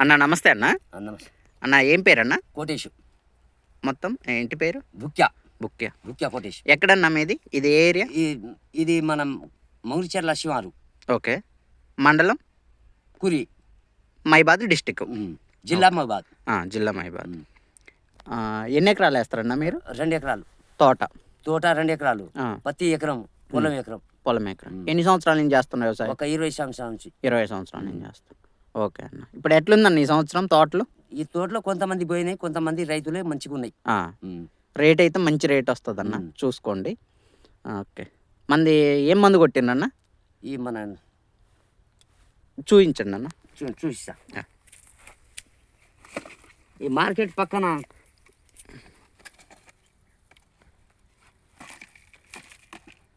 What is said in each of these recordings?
అన్న నమస్తే అన్న. నమస్తే. అన్న ఏం పేరు అన్న కోటేష్. మొత్తం ఇంటి పేరు? బుక్య. బుక్య. బుక్య కోటేష్. ఎక్కడన్నా మీది? ఇది ఏ ఏరియా? ఇది మనం మౌరిచర్ల శివారు. ఓకే. మండలం? కురి. మైబాద్ డిస్టిక్. జిల్లా మహబాద్ జిల్లా మైబాద్. ఎన్ని ఎకరాలు వేస్తారన్న మీరు? రెండు ఎకరాలు. తోట. తోట రెండు ఎకరాలు. పత్తి ఎకరం పొలం ఎకరం. పొలం ఎకరం. ఎన్ని సంవత్సరాల నుంచి చేస్తున్నారు వ్యవసాయం? ఒక ఇరవై సంవత్సరాల నుంచి. ఇరవై సంవత్సరాల నుంచి చేస్తాం ఓకే అన్న. ఇప్పుడు ఎట్లుందన్న ఈ సంవత్సరం తోటలు? ఈ తోటలో కొంతమంది పోయినాయి కొంతమంది రైతులే మంచిగా ఉన్నాయి. ఆ. రేట్ అయితే మంచి రేట్ వస్తుంది అన్న. చూసుకోండి. ఆ, ఓకే. మంది ఏం మందు కొట్టిండన్న? ఈ మన చూపించండి అన్న. చూ ఆ. ఈ మార్కెట్ పక్కన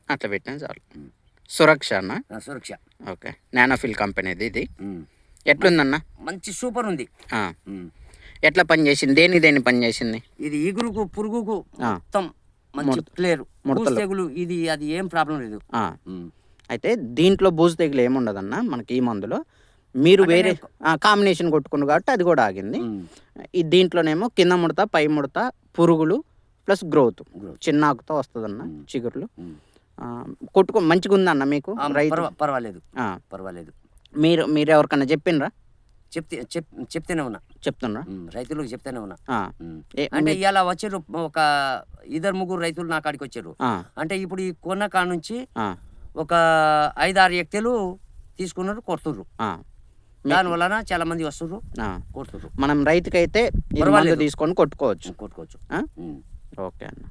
అట్లా పెట్టినా చాలు. సురక్ష అన్న? ఆ, సురక్ష. ఓకే. నానోఫిల్ కంపెనీది ఇది. ఉమ్. ఎట్లుందన్న? మంచి సూపర్ ఉంది. ఎట్లా పని చేసింది? దేని దేని పని చేసింది? ఇది ఈగురుకు పురుగుకు. మొత్తం మంచి ముడతలు. తెగులు ఇది అది ఏం ప్రాబ్లం లేదు. అయితే దీంట్లో బూజు తెగులు ఏముండదన్న? మనకి ఈ మందులో మీరు వేరే కాంబినేషన్ కొట్టుకున్నారు కాబట్టి అది కూడా ఆగింది. ఈ దీంట్లోనేమో కింద ముడత పై ముడత పురుగులు ప్లస్ గ్రోత్. Growth. చిన్న ఆకుతో వస్తుందన్న. చిగురులు. కొట్టుకో మంచిగా ఉందన్న మీకు పర్వాలేదు. పర్వాలేదు. మీరు మీరు ఎవరికన్నా చెప్పిండ్రా? చెప్తే చెప్ చెప్తేనే ఉన్నా. చెప్తుండ్రా? ఉమ్, రైతులకు చెప్తేనే ఉన్నా. అంటే ఇవాళ వచ్చారు ఒక ఇద్దరు ముగ్గురు రైతులు నా కాడికి వచ్చారు. అంటే ఇప్పుడు ఈ కొన్న కాడ నుంచి ఒక ఐదారు వ్యక్తులు తీసుకున్నారు. మీ- దాని వలన చాలా మంది వస్తుర్రు ఆ. కొడుతుర్రు. మనం రైతుకైతే. తీసుకొని కొట్టుకోవచ్చు. కొట్టుకోవచ్చు. ఓకే అన్న.